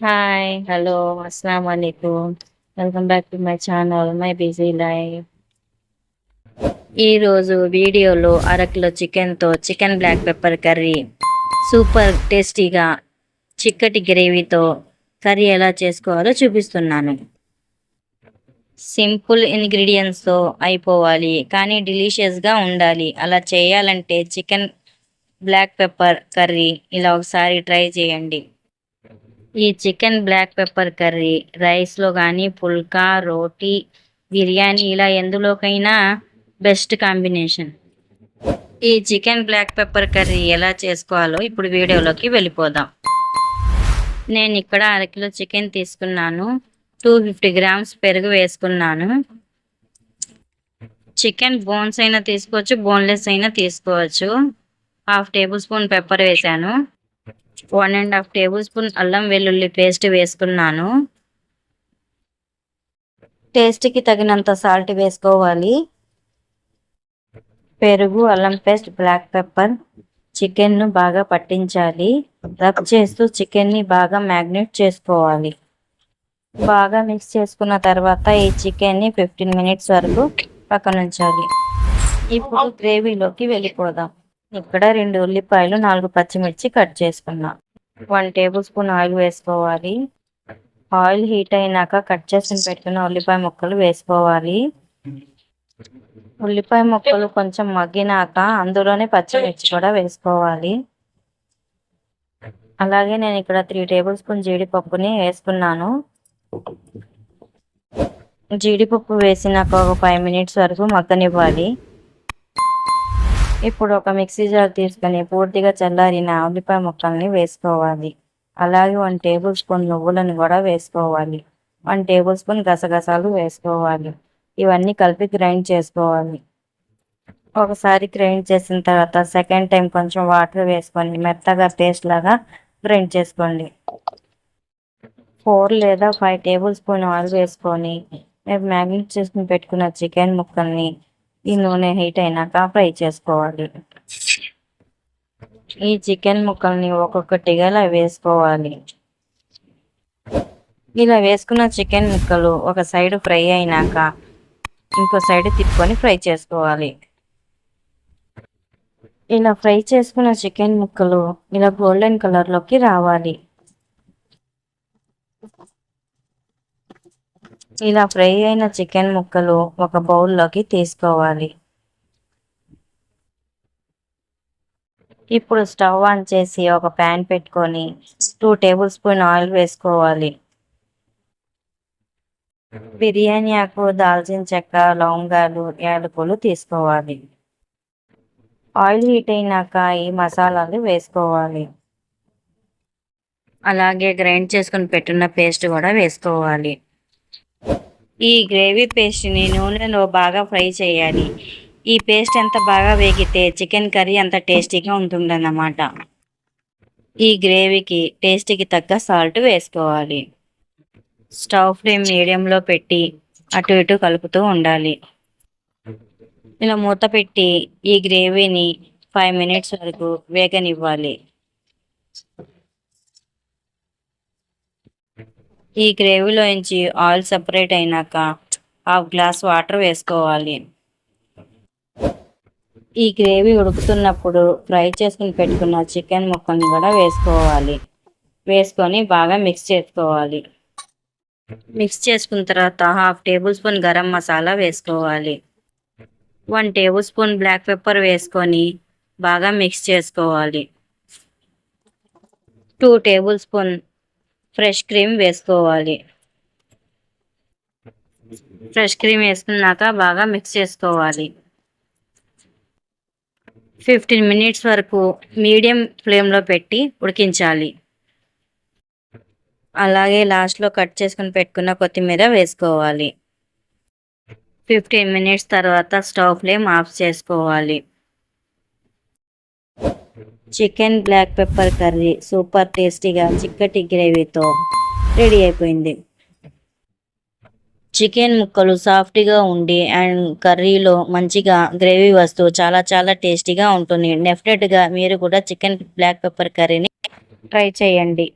Hi hello అస్సలం వాలేకుమ్ welcome back to my channel my busy life ఈరోజు వీడియోలో అరకిలో చికెన్తో chicken black pepper curry. Super టేస్టీగా చిక్కటి గ్రేవీతో కర్రీ ఎలా చేసుకోవాలో చూపిస్తున్నాను. సింపుల్ ఇంగ్రీడియంట్స్తో అయిపోవాలి కానీ డిలీషియస్గా ఉండాలి. అలా చేయాలంటే చికెన్ బ్లాక్ పెప్పర్ కర్రీ ఇలా ఒకసారి ట్రై చేయండి. ఈ చికెన్ బ్లాక్ పెప్పర్ కర్రీ రైస్లో కానీ పుల్కా రోటీ బిర్యానీ ఇలా ఎందులోకైనా బెస్ట్ కాంబినేషన్. ఈ చికెన్ బ్లాక్ పెప్పర్ కర్రీ ఎలా చేసుకోవాలో ఇప్పుడు వీడియోలోకి వెళ్ళిపోదాం. నేను ఇక్కడ అరకిలో చికెన్ తీసుకున్నాను. టూ ఫిఫ్టీ గ్రామ్స్ పెరుగు వేసుకున్నాను. చికెన్ బోన్స్ అయినా తీసుకోవచ్చు బోన్లెస్ అయినా తీసుకోవచ్చు. హాఫ్ టేబుల్ స్పూన్ పెప్పర్ వేశాను one and half table spoon అల్లం వెల్లుల్లి పేస్ట్ వేసుకున్నాను. టేస్ట్కి తగినంత సాల్ట్ వేసుకోవాలి. పెరుగు అల్లం పేస్ట్ బ్లాక్ పెప్పర్ చికెన్ను బాగా పట్టించాలి. రబ్ చేస్తూ చికెన్ని బాగా మ్యాగ్నేట్ చేసుకోవాలి. బాగా మిక్స్ చేసుకున్న తర్వాత ఈ చికెన్ని ఫిఫ్టీన్ మినిట్స్ వరకు పక్కన ఉంచాలి ఇప్పుడు గ్రేవీలోకి వెళ్ళిపోదాం. ఇక్కడ రెండు ఉల్లిపాయలు నాలుగు పచ్చిమిర్చి కట్ చేసుకున్నా. వన్ టేబుల్ స్పూన్ ఆయిల్ వేసుకోవాలి. ఆయిల్ హీట్ అయినాక కట్ చేసి పెట్టుకున్న ఉల్లిపాయ ముక్కలు వేసుకోవాలి. ఉల్లిపాయ ముక్కలు కొంచెం మగ్గినాక అందులోనే పచ్చిమిర్చి కూడా వేసుకోవాలి. అలాగే నేను ఇక్కడ త్రీ టేబుల్ స్పూన్ జీడిపప్పుని వేసుకున్నాను. జీడిపప్పు వేసినాక ఒక ఫైవ్ మినిట్స్ వరకు మగ్గనివ్వాలి. ఇప్పుడు ఒక మిక్సీ జార్ తీసుకొని పూర్తిగా చల్లారిన ఉల్లిపాయ ముక్కల్ని వేసుకోవాలి. అలాగే వన్ టేబుల్ స్పూన్ నువ్వులను కూడా వేసుకోవాలి. వన్ టేబుల్ స్పూన్ గసగసాలు వేసుకోవాలి. ఇవన్నీ కలిపి గ్రైండ్ చేసుకోవాలి. ఒకసారి గ్రైండ్ చేసిన తర్వాత సెకండ్ టైం కొంచెం వాటర్ వేసుకొని మెత్తగా పేస్ట్ లాగా గ్రైండ్ చేసుకోండి. ఫోర్ లేదా ఫైవ్ టేబుల్ స్పూన్ ఆయిల్ వేసుకొని మేము మ్యాగ్నెట్ చేసుకుని పెట్టుకున్న చికెన్ ముక్కల్ని ఈ నూనె హీట్ అయినాక ఫ్రై చేసుకోవాలి. ఈ చికెన్ ముక్కల్ని ఒక్కొక్కటిగా ఇలా వేసుకోవాలి. ఇలా వేసుకున్న చికెన్ ముక్కలు ఒక సైడ్ ఫ్రై అయినాక ఇంకో సైడ్ తిప్పుకొని ఫ్రై చేసుకోవాలి. ఇలా ఫ్రై చేసుకున్న చికెన్ ముక్కలు ఇలా గోల్డెన్ కలర్లోకి రావాలి. ఇలా ఫ్రై అయిన చికెన్ ముక్కలు ఒక బౌల్లోకి తీసుకోవాలి. ఇప్పుడు స్టవ్ ఆన్ చేసి ఒక ప్యాన్ పెట్టుకొని టూ టేబుల్ స్పూన్ ఆయిల్ వేసుకోవాలి. బిర్యానీ ఆకు దాల్చిన చెక్క లవంగాలు యాలకులు తీసుకోవాలి. ఆయిల్ హీట్ అయినాక ఈ మసాలాలు వేసుకోవాలి. అలాగే గ్రైండ్ చేసుకుని పెట్టున్న పేస్ట్ కూడా వేసుకోవాలి. ఈ గ్రేవీ పేస్ట్ని నూనెలో బాగా ఫ్రై చేయాలి. ఈ పేస్ట్ ఎంత బాగా వేగితే చికెన్ కర్రీ అంత టేస్టీగా ఉంటుందన్నమాట. ఈ గ్రేవీకి టేస్ట్కి తగ్గ సాల్ట్ వేసుకోవాలి. స్టవ్ ఫ్లేమ్ మీడియంలో పెట్టి అటు ఇటు కలుపుతూ ఉండాలి. ఇలా మూత పెట్టి ఈ గ్రేవీని ఫైవ్ మినిట్స్ వరకు వేగనివ్వాలి. ఈ గ్రేవీలోంచి ఆయిల్ సపరేట్ అయినాక హాఫ్ గ్లాస్ వాటర్ వేసుకోవాలి. ఈ గ్రేవీ ఉడుకుతున్నప్పుడు ఫ్రై చేసుకుని పెట్టుకున్న చికెన్ ముక్కల్ని కూడా వేసుకోవాలి. వేసుకొని బాగా మిక్స్ చేసుకోవాలి. మిక్స్ చేసుకున్న తర్వాత half table spoon garam masala వేసుకోవాలి. One table spoon black pepper వేసుకొని బాగా మిక్స్ చేసుకోవాలి. Two tablespoon fresh cream వేసుకోవాలి. ఫ్రెష్ క్రీమ్ వేసుకున్నాక బాగా మిక్స్ చేసుకోవాలి. ఫిఫ్టీన్ మినిట్స్ వరకు మీడియం ఫ్లేమ్లో పెట్టి ఉడికించాలి. అలాగే లాస్ట్లో కట్ చేసుకుని పెట్టుకున్న కొత్తిమీర వేసుకోవాలి. ఫిఫ్టీన్ మినిట్స్ తర్వాత స్టవ్ ఫ్లేమ్ ఆఫ్ చేసుకోవాలి. Chicken black pepper curry super టేస్టీగా చిక్కటి గ్రేవీతో రెడీ అయిపోయింది. చికెన్ ముక్కలు సాఫ్ట్గా ఉండి అండ్ కర్రీలో మంచిగా గ్రేవీ వస్తూ చాలా చాలా టేస్టీగా ఉంటుంది. డెఫినెట్గా మీరు కూడా చికెన్ బ్లాక్ పెప్పర్ కర్రీని ట్రై చేయండి.